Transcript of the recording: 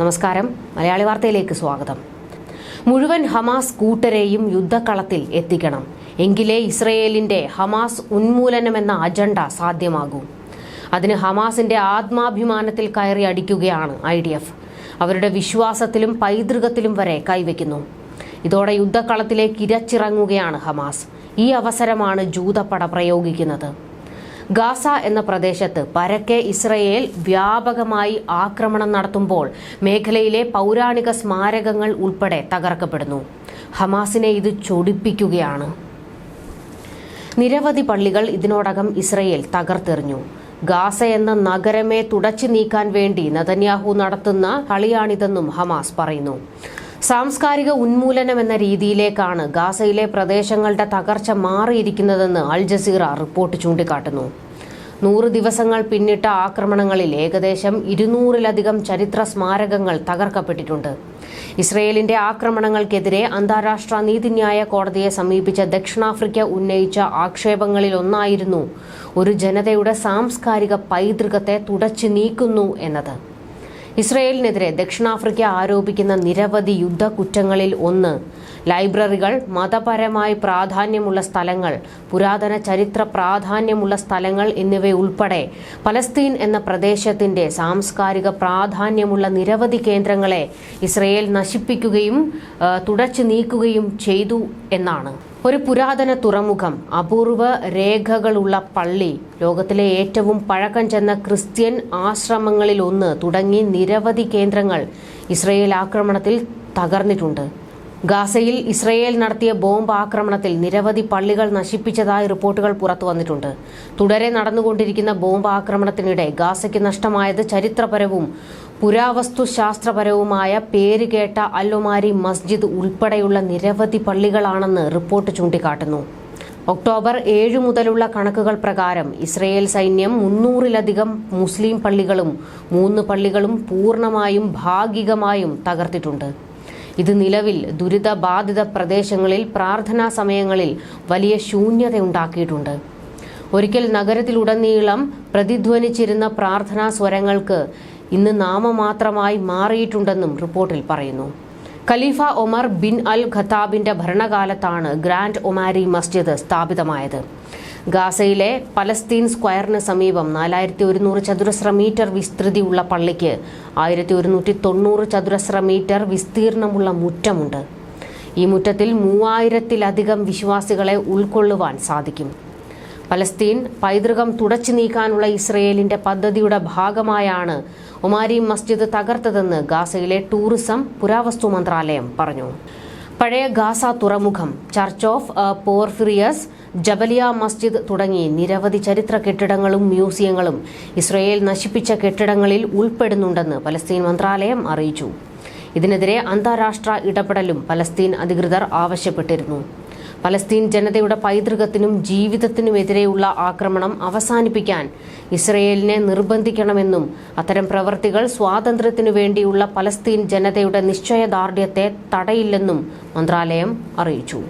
നമസ്കാരം. മലയാളി വാർത്തയിലേക്ക് സ്വാഗതം. മുഴുവൻ ഹമാസ് കൂട്ടരെയും യുദ്ധക്കളത്തിൽ എത്തിക്കണം. എങ്കിലേ ഇസ്രയേലിന്റെ ഹമാസ് ഉന്മൂലനമെന്ന അജണ്ട സാധ്യമാകൂ. അതിന് ഹമാസിന്റെ ആത്മാഭിമാനത്തിൽ കയറി അടിക്കുകയാണ് ഐ ഡി എഫ്. അവരുടെ വിശ്വാസത്തിലും പൈതൃകത്തിലും വരെ കൈവയ്ക്കുന്നു. ഇതോടെ യുദ്ധക്കളത്തിലേക്ക് ഇരച്ചിറങ്ങുകയാണ് ഹമാസ്. ഈ അവസരമാണ് ജൂതപ്പട പ്രയോഗിക്കുന്നത്. ഗാസ എന്ന പ്രദേശത്ത് പരക്കെ ഇസ്രയേൽ വ്യാപകമായി ആക്രമണം നടത്തുമ്പോൾ മേഖലയിലെ പൗരാണിക സ്മാരകങ്ങൾ ഉൾപ്പെടെ തകർക്കപ്പെടുന്നു. ഹമാസിനെ ഇത് ചൊടിപ്പിക്കുകയാണ്. നിരവധി പള്ളികൾ ഇതിനോടകം ഇസ്രയേൽ തകർത്തെറിഞ്ഞു. ഗാസ എന്ന നഗരമേ തുടച്ചു നീക്കാൻ വേണ്ടി നതന്യാഹു നടത്തുന്ന കളിയാണിതെന്നും ഹമാസ് പറയുന്നു. സാംസ്കാരിക ഉന്മൂലനം എന്ന രീതിയിലേക്കാണ് ഗാസയിലെ പ്രദേശങ്ങളുടെ തകർച്ച മാറിയിരിക്കുന്നതെന്ന് അൽ ജസീറ റിപ്പോർട്ട് ചൂണ്ടിക്കാട്ടുന്നു. നൂറ് ദിവസങ്ങൾ പിന്നിട്ട ആക്രമണങ്ങളിൽ ഏകദേശം ഇരുന്നൂറിലധികം ചരിത്ര സ്മാരകങ്ങൾ തകർക്കപ്പെട്ടിട്ടുണ്ട്. ഇസ്രയേലിന്റെ ആക്രമണങ്ങൾക്കെതിരെ അന്താരാഷ്ട്ര നീതിന്യായ കോടതിയെ സമീപിച്ച ദക്ഷിണാഫ്രിക്ക ഉന്നയിച്ച ആക്ഷേപങ്ങളിലൊന്നായിരുന്നു ഒരു ജനതയുടെ സാംസ്കാരിക പൈതൃകത്തെ തുടച്ചു നീക്കുന്നു എന്നത്. ഇസ്രയേലിനെതിരെ ദക്ഷിണാഫ്രിക്ക ആരോപിക്കുന്ന നിരവധി യുദ്ധ കുറ്റങ്ങളിൽ ഒന്ന്. ലൈബ്രറികൾ മതപരമായി പ്രാധാന്യമുള്ള സ്ഥലങ്ങൾ പുരാതന ചരിത്ര പ്രാധാന്യമുള്ള സ്ഥലങ്ങൾ എന്നിവയുൾപ്പെടെ പലസ്തീൻ എന്ന പ്രദേശത്തിന്റെ സാംസ്കാരിക പ്രാധാന്യമുള്ള നിരവധി കേന്ദ്രങ്ങളെ ഇസ്രയേൽ നശിപ്പിക്കുകയും തുടച്ചു നീക്കുകയും ചെയ്തു എന്നാണ്. ഒരു പുരാതന തുറമുഖം അപൂർവ രേഖകളുള്ള പള്ളി ലോകത്തിലെ ഏറ്റവും പഴക്കം ചെന്ന ക്രിസ്ത്യൻ ആശ്രമങ്ങളിൽ ഒന്ന് തുടങ്ങി നിരവധി കേന്ദ്രങ്ങൾ ഇസ്രയേൽ ആക്രമണത്തിൽ തകർന്നിട്ടുണ്ട്. ഗാസയിൽ ഇസ്രയേൽ നടത്തിയ ബോംബ് ആക്രമണത്തിൽ നിരവധി പള്ളികൾ നശിപ്പിച്ചതായി റിപ്പോർട്ടുകൾ പുറത്തു വന്നിട്ടുണ്ട്. തുടരെ നടന്നുകൊണ്ടിരിക്കുന്ന ബോംബ് ആക്രമണത്തിനിടെ ഗാസയ്ക്ക് നഷ്ടമായത് ചരിത്രപരവും പുരാവസ്തുശാസ്ത്രപരവുമായ പേരുകേട്ട അല്ലുമാരി മസ്ജിദ് ഉൾപ്പെടെയുള്ള നിരവധി പള്ളികളാണെന്ന് റിപ്പോർട്ട് ചൂണ്ടിക്കാട്ടുന്നു. ഒക്ടോബർ ഏഴ് മുതലുള്ള കണക്കുകൾ പ്രകാരം ഇസ്രയേൽ സൈന്യം മുന്നൂറിലധികം മുസ്ലിം പള്ളികളും മൂന്ന് പള്ളികളും പൂർണമായും ഭാഗികമായും തകർത്തിട്ടുണ്ട്. ഇത് നിലവിൽ ദുരിതബാധിത പ്രദേശങ്ങളിൽ പ്രാർത്ഥനാ സമയങ്ങളിൽ വലിയ ശൂന്യതയുണ്ടാക്കിയിട്ടുണ്ട്. ഒരിക്കൽ നഗരത്തിലുടനീളം പ്രതിധ്വനിച്ചിരുന്ന പ്രാർത്ഥനാ സ്വരങ്ങൾക്ക് ഇന്ന് നാമമാത്രമായി മാറിയിട്ടുണ്ടെന്നും റിപ്പോർട്ടിൽ പറയുന്നു. ഖലീഫ ഒമർ ബിൻ അൽ ഖത്താബിന്റെ ഭരണകാലത്താണ് ഗ്രാൻഡ് ഒമാരി മസ്ജിദ് സ്ഥാപിതമായത്. ഗാസയിലെ പലസ്തീൻ സ്ക്വയറിന് സമീപം നാലായിരത്തി ഒരുന്നൂറ് ചതുരശ്ര മീറ്റർ വിസ്തൃതിയുള്ള പള്ളിക്ക് ആയിരത്തി ഒരുന്നൂറ്റി തൊണ്ണൂറ് ചതുരശ്ര മീറ്റർ വിസ്തീർണമുള്ള മുറ്റമുണ്ട്. ഈ മുറ്റത്തിൽ മൂവായിരത്തിലധികം വിശ്വാസികളെ ഉൾക്കൊള്ളുവാൻ സാധിക്കും. പലസ്തീൻ പൈതൃകം തുടച്ചു നീക്കാനുള്ള ഇസ്രയേലിന്റെ പദ്ധതിയുടെ ഭാഗമായാണ് ഒമാരി മസ്ജിദ് തകർത്തതെന്ന് ഗാസയിലെ ടൂറിസം പുരാവസ്തു മന്ത്രാലയം പറഞ്ഞു. പഴയ ഗാസ തുറമുഖം ചർച്ച് ഓഫ് പോർഫിറിയസ് ജബലിയ മസ്ജിദ് തുടങ്ങി നിരവധി ചരിത്ര കെട്ടിടങ്ങളും മ്യൂസിയങ്ങളും ഇസ്രയേൽ നശിപ്പിച്ച കെട്ടിടങ്ങളിൽ ഉൾപ്പെടുന്നുണ്ടെന്ന് പലസ്തീൻ മന്ത്രാലയം അറിയിച്ചു. ഇതിനെതിരെ അന്താരാഷ്ട്ര ഇടപെടലും പലസ്തീൻ അധികൃതർ ആവശ്യപ്പെട്ടിരുന്നു. പലസ്തീൻ ജനതയുടെ പൈതൃകത്തിനും ജീവിതത്തിനുമെതിരെയുള്ള ആക്രമണം അവസാനിപ്പിക്കാൻ ഇസ്രയേലിനെ നിർബന്ധിക്കണമെന്നും അത്തരം പ്രവർത്തികൾ സ്വാതന്ത്ര്യത്തിനു വേണ്ടിയുള്ള പലസ്തീൻ ജനതയുടെ നിശ്ചയദാർഢ്യത്തെ തടയില്ലെന്നും മന്ത്രാലയം അറിയിച്ചു.